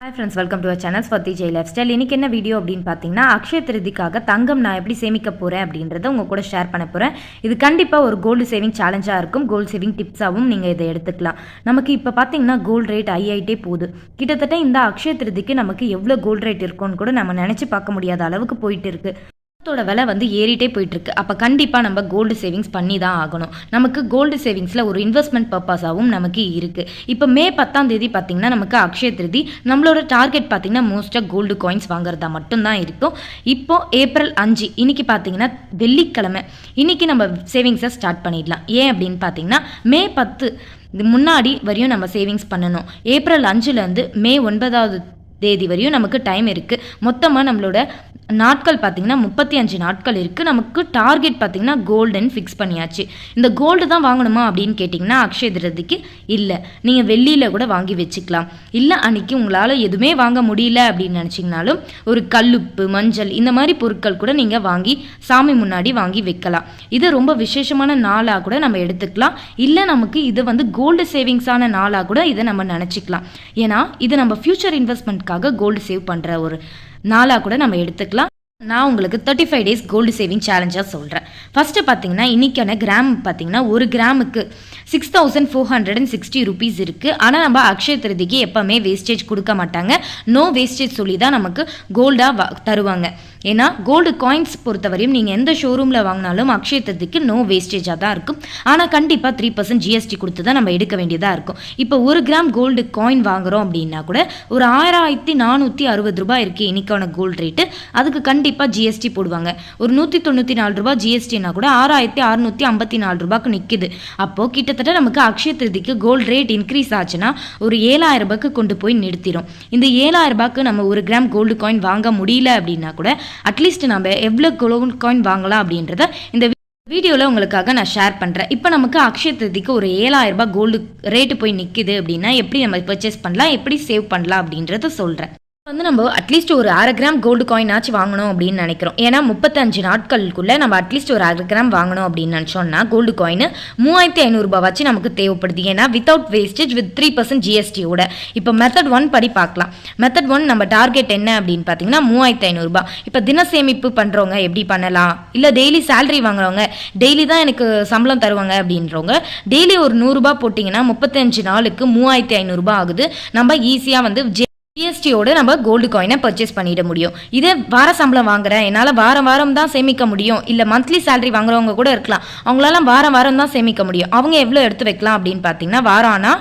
Hi friends welcome to a channel Swathi Jai life style இன்றைக்கி என்ன video அப்படின்னு பார்த்தீங்கன்னா அக்ஷய திருதிக்காக தங்கம் நான் எப்படி சேமிக்க போகிறேன் அப்படின்றத உங்கள் கூட ஷேர் பண்ண போகிறேன் இது கண்டிப்பாக ஒரு கோல்டு சேவிங் சேலஞ்சாக இருக்கும். கோல்டு சேவிங் டிப்ஸாகவும் நீங்கள் இதை எடுத்துக்கலாம். நமக்கு இப்போ பார்த்தீங்கன்னா கோல்டு ரேட் ஹை ஆகிட்டே போகுது. கிட்டத்தட்ட இந்த அக்ஷய திருதிக்கு நமக்கு எவ்வளோ கோல்டு ரேட் இருக்கும்னு கூட நம்ம நினச்சி பார்க்க முடியாத அளவுக்கு போயிட்டு இருக்குது தங்கத்தோட விலை வந்து ஏறிட்டே போயிட்டு இருக்கு அப்போ கண்டிப்பாக நம்ம கோல்டு சேவிங்ஸ் பண்ணி தான் ஆகணும். நமக்கு கோல்டு சேவிங்ஸில் ஒரு இன்வெஸ்ட்மெண்ட் பர்பஸாகவும் நமக்கு இருக்கு. இப்போ மே பத்தாம் தேதி பார்த்தீங்கன்னா நமக்கு அக்ஷய திருதி நம்மளோட டார்கெட் பார்த்தீங்கன்னா மோஸ்ட்டாக கோல்டு காயின்ஸ் வாங்குறதா மட்டும்தான் இருக்கும். இப்போ ஏப்ரல் அஞ்சு இன்னைக்கு பார்த்தீங்கன்னா வெள்ளிக்கிழமை. இன்னைக்கு நம்ம சேவிங்ஸை ஸ்டார்ட் பண்ணிடலாம். ஏன் அப்படின்னு பார்த்தீங்கன்னா மே பத்து இது முன்னாடி வரையும் நம்ம சேவிங்ஸ் பண்ணணும். ஏப்ரல் அஞ்சுலேருந்து மே ஒன்பதாவது தேதி வரையும் நமக்கு டைம் இருக்குது மொத்தமாக நம்மளோட நாட்கள் பார்த்திங்கன்னா முப்பத்தி அஞ்சு நாட்கள் இருக்குது நமக்கு டார்கெட் பார்த்திங்கன்னா கோல்டுன்னு ஃபிக்ஸ் பண்ணியாச்சு. இந்த கோல்டு தான் வாங்கணுமா அப்படின்னு கேட்டிங்கன்னா அக்ஷய திருதிக்கு இல்லை. நீங்கள் வெள்ளியில் கூட வாங்கி வச்சுக்கலாம். இல்லை அன்றைக்கி உங்களால் எதுவுமே வாங்க முடியல அப்படின்னு நினச்சிங்கனாலும் ஒரு கல்லுப்பு மஞ்சள் இந்த மாதிரி பொருட்கள் கூட நீங்கள் வாங்கி சாமி முன்னாடி வாங்கி வைக்கலாம். இது ரொம்ப விசேஷமான நாளாக கூட நம்ம எடுத்துக்கலாம். இல்லை நமக்கு இது வந்து கோல்டு சேவிங்ஸான நாளாக கூட இதை நம்ம நினச்சிக்கலாம். ஏன்னா இது நம்ம ஃப்யூச்சர் இன்வெஸ்ட்மெண்ட்காக கோல்டு சேவ் பண்ணுற ஒரு நாளாக கூட நம்ம எடுத்துக்கலாம். நான் உங்களுக்கு thirty five days gold saving சேலஞ்சாக சொல்கிறேன் ஃபஸ்ட்டு பார்த்தீங்கன்னா இன்றைக்கான கிராம் பார்த்தீங்கன்னா ஒரு கிராமுக்கு six thousand four hundred and sixty rupees இருக்குது ஆனால் நம்ம அக்ஷய திருதிக்கு எப்போவுமே வேஸ்டேஜ் கொடுக்க மாட்டாங்க. நோ வேஸ்டேஜ் சொல்லி தான் நமக்கு கோல்டாக தருவாங்க. ஏன்னா கோல்டு காயின்ஸ் பொறுத்தவரையும் நீங்கள் எந்த ஷோரூமில் வாங்கினாலும் அக்ஷய திருதிக்கு நோ வேஸ்டேஜாக தான் இருக்கும். ஆனால் கண்டிப்பாக த்ரீ பர்சன்ட் ஜிஎஸ்டி கொடுத்து தான் நம்ம எடுக்க வேண்டியதாக இருக்கும். இப்போ ஒரு கிராம் கோல்டு காயின் வாங்குகிறோம் அப்படின்னா கூட ஒரு ஆயிரத்தி நானூற்றி அறுபது ரூபாய் இருக்குது இன்னைக்கான கோல்டு ரேட்டு அதுக்கு கண்டிப்பாக ஜிஎஸ்டி போடுவாங்க. ஒரு நூற்றி தொண்ணூற்றி நாலு ரூபாய் ஜிஎஸ்டினா கூட ஆறாயிரத்தி அறுநூற்றி ஐம்பத்தி நாலு ரூபாய்க்கு நிற்கிது அப்போது கிட்டத்தட்ட நமக்கு அக்ஷய திருதிக்கு கோல்டு ரேட் இன்க்ரீஸ் ஆச்சுன்னா ஒரு ஏழாயிரம் ரூபாய்க்கு கொண்டு போய் நிறுத்திடும் இந்த ஏழாயிரம் ரூபாய்க்கு நம்ம ஒரு கிராம் கோல்டு காயின் வாங்க முடியல அப்படின்னா கூட அட்லீஸ்ட் நம்ம எவ்வளோ கோல்டு காயின் வாங்கலாம் அப்படின்றத இந்த வீடியோவில் உங்களுக்காக நான் ஷேர் பண்ணுறேன் இப்போ நமக்கு அக்ஷய திருதிக்கு ஒரு ஏழாயிரம் ரூபாய் கோல்டு ரேட்டு போய் நிற்குது அப்படின்னா எப்படி நம்ம பர்ச்சேஸ் பண்ணலாம் எப்படி சேவ் பண்ணலாம் அப்படின்றத சொல்கிறேன் வந்து நம்ம அட்லீஸ்ட் ஒரு அரை கிராம் கோல்டு காயின் ஆச்சு வாங்கணும் அப்படின்னு நினைக்கிறோம். ஏன்னா முப்பத்தஞ்சு நாட்களுக்குள்ள நம்ம அட்லீஸ்ட் ஒரு அரை கிராம் வாங்கணும் அப்படின்னு நினச்சோம்னா கோல்டு காயின் மூவாயிரத்தி ஐநூறுரூபா வச்சு நமக்கு தேவைப்படுது. ஏன்னா without wastage with three percent ஜிஎஸ்டியோட இப்போ மெத்தட் ஒன் படி பார்க்கலாம். மெத்தட் ஒன் நம்ம டார்கெட் என்ன அப்படின்னு பார்த்தீங்கன்னா மூவாயிரத்தி ஐநூறுரூபா இப்போ தின சேமிப்பு பண்ணுறவங்க எப்படி பண்ணலாம்? இல்லை டெய்லி சேலரி வாங்குறவங்க டெய்லி தான் எனக்கு சம்பளம் தருவாங்க அப்படின்றவங்க டெய்லி ஒரு நூறுரூபா போட்டிங்கன்னா முப்பத்தஞ்சு நாளுக்கு மூவாயிரத்தி ஐநூறுரூபா ஆகுது. நம்ம ஈஸியாக வந்து ஜிஎஸ்டியோட நம்ம கோல்டு காயினை பர்ச்சேஸ் பண்ணிட முடியும். இதே வார சம்பளம் வாங்குறேன். என்னால் வாரம் வாரம் தான் சேமிக்க முடியும். இல்லை மந்த்லி சேலரி வாங்குறவங்க கூட இருக்கலாம். அவங்களால வாரம் வாரம் தான் சேமிக்க முடியும். அவங்க எவ்வளோ எடுத்து வைக்கலாம் அப்படின்னு பார்த்தீங்கன்னா வாரம் ஆனால்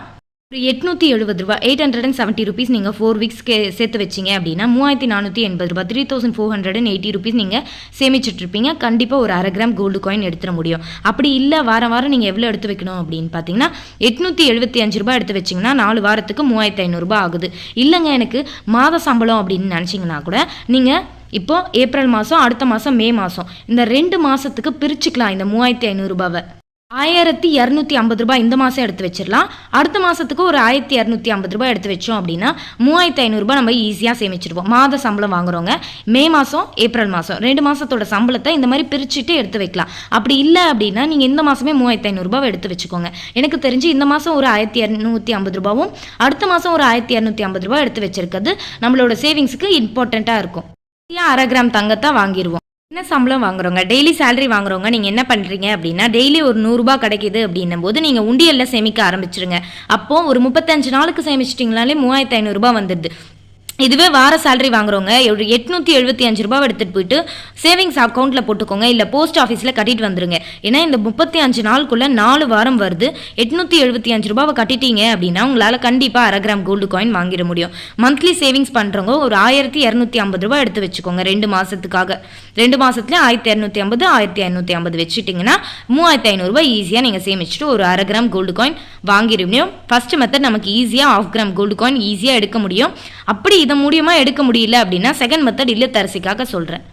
ஒரு எட்நூற்றி எழுபது ரூபா eight hundred and seventy rupees நீங்கள் ஃபோர் வீக்ஸ்க்கு சேர்த்து வச்சிங்க அப்படின்னா மூவாயிரத்தி நானூற்றி எண்பது ரூபா three thousand four hundred and eighty rupees நீங்கள் சேமிச்சுட்டு இருப்பீங்க. கண்டிப்பாக ஒரு அரை கிராம் கோல்டு காயின் எடுத்துட முடியும். அப்படி இல்லை வாரம் வாரம் நீங்கள் எவ்வளோ எடுத்து வைக்கணும் அப்படின்னு பார்த்தீங்கன்னா எட்நூற்றி எழுபத்தி அஞ்சு ரூபா எடுத்து வச்சிங்கன்னா நாலு வாரத்துக்கு மூவாயிரத்தி ஐநூறுரூபா ஆகுது. இல்லைங்க எனக்கு மாத சம்பளம் அப்படின்னு நினச்சிங்கன்னா கூட நீங்கள் இப்போ ஏப்ரல் மாதம் அடுத்த மாதம் மே மாதம் இந்த ரெண்டு மாதத்துக்கு பிரிச்சுக்கலாம் இந்த மூவாயிரத்தி ஐநூறுரூபாவை ஆயிரத்தி இரநூத்தி ஐம்பது ரூபாய் இந்த மாதம் எடுத்து வச்சிடலாம். அடுத்த மாதத்துக்கு ஒரு ஆயிரத்தி இரநூத்தி ஐம்பது ரூபாய் எடுத்து வச்சோம் அப்படின்னா மூவாயிரத்தி ஐநூறுரூபா நம்ம ஈஸியாக சேமிச்சிருவோம் மாத சம்பளம் வாங்குறவங்க மே மாதம் ஏப்ரல் மாதம் ரெண்டு மாதத்தோட சம்பளத்தை இந்த மாதிரி பிரிச்சுட்டு எடுத்து வைக்கலாம். அப்படி இல்லை அப்படின்னா நீங்கள் இந்த மாதமே மூவாயிரத்தி ஐநூறுரூபா எடுத்து வச்சுக்கோங்க. எனக்கு தெரிஞ்சு இந்த மாதம் ஒரு ஆயிரத்தி இரநூத்தி ஐம்பது ரூபாவும் அடுத்த மாதம் ஒரு ஆயிரத்தி இரநூத்தி ஐம்பது ரூபாய் எடுத்து வச்சிருக்கிறது நம்மளோட சேவிங்ஸுக்கு இம்பார்ட்டண்ட்டாக இருக்கும். அரை கிராம் தங்கத்தை வாங்கிடுவோம் என்ன சம்பளம் வாங்குறவங்க டெய்லி சேலரி வாங்குறவங்க நீங்கள் என்ன பண்ணுறீங்க அப்படின்னா டெய்லி ஒரு நூறுரூபா கிடைக்குது அப்படின்னும் போது நீங்கள் உண்டியலில் சேமிக்க ஆரம்பிச்சிருங்க. அப்போது ஒரு முப்பத்தஞ்சு நாளுக்கு சேமிச்சிட்டிங்கனாலே மூவாயிரத்து ஐநூறுரூபா வந்துடுது. இதுவே வார சேலரி வாங்குறவங்க ஒரு எட்நூற்றி எழுபத்தி அஞ்சு ரூபா எடுத்துகிட்டு போயிட்டு சேவிங்ஸ் அக்கௌண்ட்டில் போட்டுக்கோங்க இல்லை போஸ்ட் ஆஃபீஸில் கட்டிட்டு வந்துருங்க. ஏன்னா இந்த முப்பத்தி அஞ்சு நாளுக்குள்ளே நாலு வாரம் வருது எட்நூற்றி எழுபத்தி அஞ்சு ரூபாவை கட்டிட்டீங்க அப்படின்னா உங்களால் கண்டிப்பாக அரை கிராம் கோல்டு காயின் வாங்கிட முடியும். மந்த்லி சேவிங்ஸ் பண்ணுறவங்க ஒரு ஆயிரத்தி இரநூத்தி ஐம்பது ரூபா எடுத்து வச்சுக்கோங்க ரெண்டு மாதத்துக்காக ரெண்டு மாதத்துலேயும் ஆயிரத்தி இரநூத்தி ஐம்பது ஆயிரத்தி ஐநூற்றி ஐம்பது வச்சுட்டிங்கன்னா மூவாயிரத்தி ஐநூறுரூபா ஈஸியாக நீங்கள் சேமிச்சுட்டு ஒரு அரை கிராம் கோல்டு காயின் வாங்கிட முடியும். ஃபஸ்ட்டு மெத்தட் நமக்கு ஈஸியாக ஆஃப் கிராம் கோல்டு காயின் ஈஸியாக எடுக்க முடியும். அப்படி இதன் மூலியமாக எடுக்க முடியல அப்படின்னா செகண்ட் மெத்தட் இல்லத்தரசிக்காக சொல்கிறேன்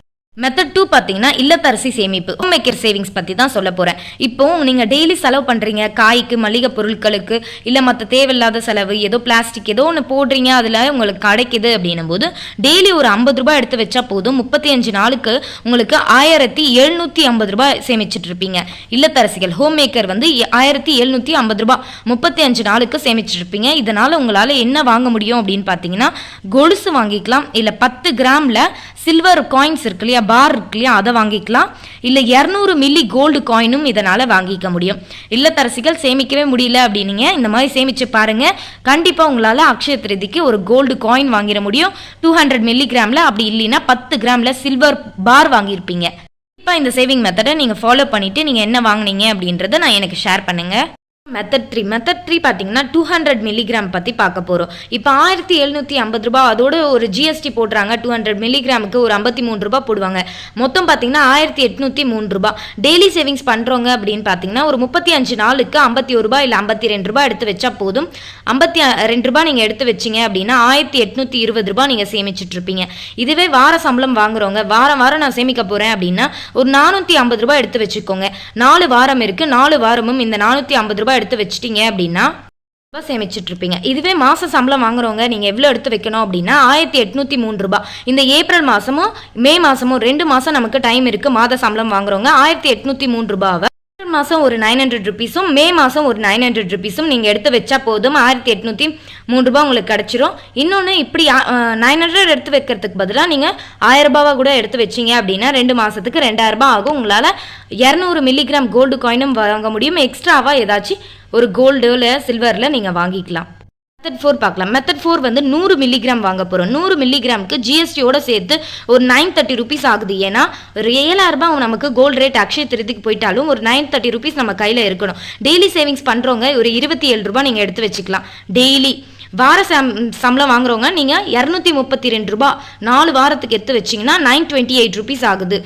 மெத்தட் டூ பார்த்தீங்கன்னா இல்லத்தரசி சேமிப்பு ஹோம் மேக்கர் சேவிங்ஸ் பற்றி தான் சொல்ல போகிறேன் இப்போ நீங்கள் டெய்லி செலவு பண்ணுறீங்க காய்க்கு மளிகை பொருட்களுக்கு இல்லை மற்ற தேவையில்லாத செலவு ஏதோ பிளாஸ்டிக் ஏதோ ஒன்று போடுறீங்க அதில் உங்களுக்கு கிடைக்குது அப்படின்னும் போது டெய்லி ஒரு ஐம்பது ரூபாய் எடுத்து வச்சா போதும். முப்பத்தி அஞ்சு நாளுக்கு உங்களுக்கு ஆயிரத்தி எழுநூற்றி ஐம்பது ரூபாய் சேமிச்சுட்டு இருப்பீங்க. இல்லத்தரசிகள் ஹோம் மேக்கர் வந்து ஆயிரத்தி எழுநூற்றி ஐம்பது ரூபாய் முப்பத்தி அஞ்சு நாளுக்கு சேமிச்சிட்டு இருப்பீங்க. இதனால் உங்களால் என்ன வாங்க முடியும் அப்படின்னு பார்த்தீங்கன்னா கொலுசு வாங்கிக்கலாம். இல்லை பத்து கிராமில் சில்வர் காயின்ஸ் இருக்கு இல்லையா பார் இருக்கு இல்லையா அதை வாங்கிக்கலாம். இல்லை இரநூறு மில்லி கோல்டு காயினும் இதனால் வாங்கிக்க முடியும். இல்லத்தரசிகள் சேமிக்கவே முடியல அப்படின்னீங்க. இந்த மாதிரி சேமித்து பாருங்கள் கண்டிப்பாக உங்களால் அக்ஷய திருதிக்கு ஒரு கோல்டு காயின் வாங்கிட முடியும். டூ ஹண்ட்ரட் மில்லி கிராமில் அப்படி இல்லைன்னா பத்து கிராமில் சில்வர் பார் வாங்கியிருப்பீங்க. இப்போ இந்த சேவிங் மெத்தடை நீங்கள் ஃபாலோ பண்ணிவிட்டு நீங்கள் என்ன வாங்குனீங்க அப்படின்றத நான் எனக்கு ஷேர் பண்ணுங்கள் மெத்தட் த்ரீ மெத்தட் த்ரீ பார்த்தீங்கன்னா டூ ஹண்ட்ரட் மில்லிகிராம் பற்றி பார்க்க போகிறோம் இப்போ ஆயிரத்தி எழுநூற்றி ஐம்பது ரூபா அதோட ஒரு ஜிஎஸ்டி போடுறாங்க. டூ ஹண்ட்ரட் மில்லிகிராமுக்கு ஒரு ஐம்பத்தி மூணு ரூபா போடுவாங்க. மொத்தம் பார்த்தீங்கன்னா ஆயிரத்தி எட்நூற்றி மூணு ரூபா டெய்லி சேவிங்ஸ் பண்ணுறவங்க அப்படின்னு பார்த்தீங்கன்னா ஒரு முப்பத்தி அஞ்சு நாளுக்கு ஐம்பத்தி ஒரு ரூபா இல்லை ஐம்பத்தி ரெண்டு ரூபாய் எடுத்து வச்சா போதும். ஐம்பத்தி ரெண்டு ரூபா நீங்கள் எடுத்து வச்சிங்க அப்படின்னா ஆயிரத்தி எட்நூற்றி இருபது ரூபாய் நீங்கள் சேமிச்சிட்டு இருப்பீங்க இதுவே வார சம்பளம் வாங்குறவங்க வாரம் வாரம் நான் சேமிக்க போகிறேன் அப்படின்னா ஒரு நானூற்றி ஐம்பது ரூபாய் எடுத்து வச்சுக்கோங்க. நாலு வாரம் இருக்குது நாலு வாரமும் இந்த நானூற்றி ஐம்பது ரூபாய் எடுத்து வச்சிட்டீங்க அப்படின்னா ரூபாய் சேமிச்சிட்டு இருப்பீங்க. இதுவே மாத சம்பளம் வாங்குறவங்க நீங்கள் எவ்வளவு எடுத்து வைக்கணும் அப்படின்னா ஆயிரத்தி எட்நூத்தி மூணு ரூபாய். இந்த ஏப்ரல் மாதமும் மே மாதமும் ரெண்டு மாதம் நமக்கு டைம் இருக்கு மாத சம்பளம் வாங்குறவங்க ஆயிரத்தி எட்நூத்தி மூணு ரூபாவை ஏப்ரல் மாதம் ஒரு நைன் ஹண்ட்ரட் ருபீஸும் மே மாதம் ஒரு நைன் ஹண்ட்ரட் ருபீஸும் நீங்கள் எடுத்து வச்சா போதும். ஆயிரத்தி எட்நூற்றி மூணு ரூபாய் உங்களுக்கு கிடச்சிரும். இன்னொன்று இப்படி நைன் ஹண்ட்ரட் எடுத்து வைக்கிறதுக்கு பதிலாக நீங்கள் ஆயிரரூபாவாக கூட எடுத்து வச்சீங்க அப்படின்னா ரெண்டு மாதத்துக்கு ரெண்டாயிரரூபா ஆகும். உங்களால் இரநூறு மில்லிகிராம் கோல்டு காயினும் வாங்க முடியும். எக்ஸ்ட்ராவாக ஏதாச்சும் ஒரு கோல்டு இல்லை சில்வரில் நீங்கள் வாங்கிக்கலாம். மெத்தட் ஃபோர் பார்க்கலாம். மெத்தட் ஃபோர் வந்து நூறு மில்லிகிராம் வாங்க போகிறோம் நூறு மில்லிகிராமுக்கு ஜிஎஸ்டியோட சேர்த்து ஒரு நைன் தேர்ட்டி ருபீஸ் ஆகுது. ஏன்னா ஒரு ஏழாயிரம் அவன் நமக்கு கோல்டு ரேட் அக்ஷய திருதிக்கு போயிட்டாலும் ஒரு நைன் தேர்ட்டி ருபீஸ் நம்ம கையில் இருக்கணும். டெய்லி சேவிங்ஸ் பண்ணுறவங்க ஒரு இருபத்தி ஏழு ரூபாய் நீங்கள் எடுத்து வச்சுக்கலாம். டெய்லி வார சம் சம்பளம் வாங்குறவங்க நீங்கள் இரநூத்தி முப்பத்தி ரெண்டு ரூபா நாலு வாரத்துக்கு எடுத்து வச்சிங்கன்னா நைன் டுவெண்ட்டி எயிட் ருபீஸ் ஆகுது.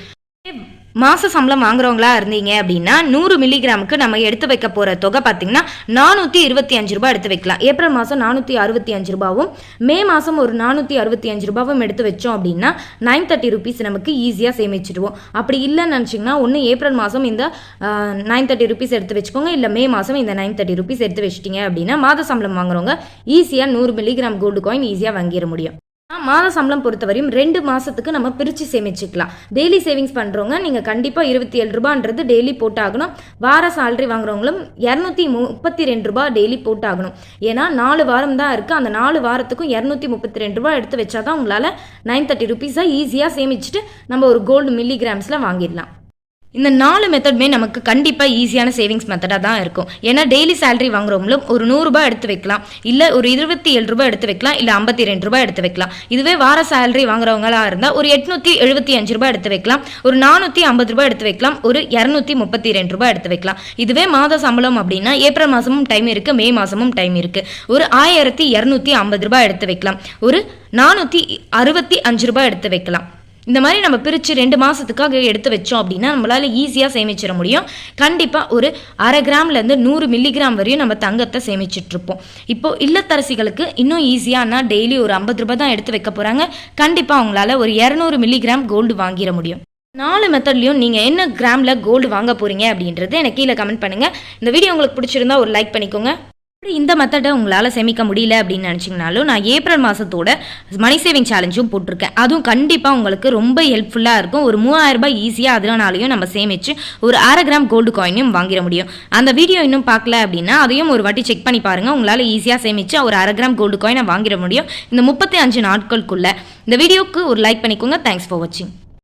மாத சம்பளம் வாங்குறவங்களா இருந்தீங்க அப்படின்னா நூறு மில்லிகிராமுக்கு நம்ம எடுத்து வைக்க போகிற தொகை பார்த்தீங்கன்னா நானூற்றி இருபத்தி அஞ்சு ரூபாய் எடுத்து வைக்கலாம். ஏப்ரல் மாதம் நானூற்றி அறுபத்தி அஞ்சு ரூபாவும் மே மாதம் ஒரு நானூற்றி அறுபத்தி அஞ்சு ரூபாவும் எடுத்து வச்சோம் அப்படின்னா நைன் தேர்ட்டி ருபீஸ் நமக்கு ஈஸியாக சேமிச்சிடுவோம். அப்படி இல்லைன்னு நினச்சிங்கன்னா ஒன்று ஏப்ரல் மாதம் இந்த நைன் தேர்ட்டி ருபீஸ் எடுத்து வச்சுக்கோங்க. இல்லை மே மாதம் இந்த நைன் தேர்ட்டி ருபீஸ் எடுத்து வச்சிட்டிங்க அப்படின்னா மாத சம்பளம் வாங்குறவங்க ஈஸியாக நூறு மில்லிகிராம் கோல்டு காயின் ஈஸியாக வாங்கிட முடியும். மாத சம்பளம் பொறுத்தவரையும் ரெண்டு மாதத்துக்கு நம்ம பிரித்து சேமிச்சுக்கலாம். டெய்லி சேவிங்ஸ் பண்ணுறவங்க நீங்கள் கண்டிப்பாக இருபத்தி ஏழு ரூபான்றது டெய்லி போட்டாகணும். வார சேலரி வாங்குறவங்களும் இரநூத்தி முப்பத்தி ரெண்டு ரூபா டெய்லி போட்டாகணும். ஏன்னா நாலு வாரம் தான் இருக்குது அந்த நாலு வாரத்துக்கும் இரநூத்தி முப்பத்தி ரெண்டு ரூபா எடுத்து வச்சா தான் உங்களால் நைன் தேர்ட்டி ருபீஸாக ஈஸியாக சேமிச்சுட்டு நம்ம ஒரு கோல்டு மில்லிகிராம்ஸில் வாங்கிடலாம். இந்த நாலு மெத்தடுமே நமக்கு கண்டிப்பாக ஈஸியான சேவிங்ஸ் மெத்தடாக தான் இருக்கும். ஏன்னா டெய்லி சேலரி வாங்குறவங்களும் ஒரு நூறுரூபா எடுத்து வைக்கலாம். இல்லை ஒரு இருபத்தி ஏழு ரூபாய் எடுத்து வைக்கலாம். இல்லை ஐம்பத்தி ரெண்டு ரூபாய் எடுத்து வைக்கலாம். இதுவே வார சேலரி வாங்குறவங்களா இருந்தால் ஒரு எட்நூற்றி எழுபத்தி அஞ்சு ரூபாய் எடுத்து வைக்கலாம். ஒரு நானூற்றி ஐம்பது ரூபாய் எடுத்து வைக்கலாம். ஒரு இரநூத்தி முப்பத்தி ரெண்டு ரூபாய் எடுத்து வைக்கலாம். இதுவே மாத சம்பளம் அப்படின்னா ஏப்ரல் மாதமும் டைம் இருக்குது மே மாதமும் டைம் இருக்குது ஒரு ஆயிரத்தி இரநூத்தி ஐம்பது ரூபாய் எடுத்து வைக்கலாம். ஒரு நானூற்றி அறுபத்தி அஞ்சு ரூபாய் எடுத்து வைக்கலாம். இந்த மாதிரி நம்ம பிரித்து ரெண்டு மாதத்துக்காக எடுத்து வச்சோம் அப்படின்னா நம்மளால் ஈஸியாக சேமிச்சிட முடியும். கண்டிப்பாக ஒரு அரை கிராம்லேருந்து நூறு மில்லிகிராம் வரையும் நம்ம தங்கத்தை சேமிச்சிட்ருப்போம் இப்போ இல்லத்தரசிகளுக்கு இன்னும் ஈஸியானா டெய்லி ஒரு ஐம்பது ரூபாய் தான் எடுத்து வைக்க போகிறாங்க கண்டிப்பாக அவங்களால ஒரு இரநூறு மில்லிகிராம் கோல்டு வாங்கிட முடியும். நாலு மெத்தட்லையும் நீங்கள் என்ன கிராமில் கோல்டு வாங்க போகிறீங்க அப்படின்றது எனக்கு கீழே கமெண்ட் பண்ணுங்கள் இந்த வீடியோ உங்களுக்கு பிடிச்சிருந்தா ஒரு லைக் பண்ணிக்கோங்க. இந்த மெத்தடை உங்களால் சேமிக்க முடியல அப்படின்னு நினச்சிங்கனாலும் நான் ஏப்ரல் மாதத்தோட மணி சேவிங் சேலஞ்சும் போட்டிருக்கேன். அதுவும் கண்டிப்பாக உங்களுக்கு ரொம்ப ஹெல்ப்ஃபுல்லாக இருக்கும். ஒரு மூவாயிரம் ரூபாய் ஈஸியாக அதனாலையும் நம்ம சேமித்து ஒரு அரை கிராம் கோல்டு காயினையும் வாங்கிட முடியும். அந்த வீடியோ இன்னும் பார்க்கல அப்படின்னா அதையும் ஒரு வாட்டி செக் பண்ணி பாருங்கள் உங்களால் ஈஸியாக சேமித்து ஒரு அரை கிராம் கோல்டு காயினை வாங்கிட முடியும். இந்த முப்பத்தி அஞ்சு நாட்களுக்குள்ளே. இந்த வீடியோவுக்கு ஒரு லைக் பண்ணிக்கோங்க. தேங்க்ஸ் ஃபார் வாட்சிங்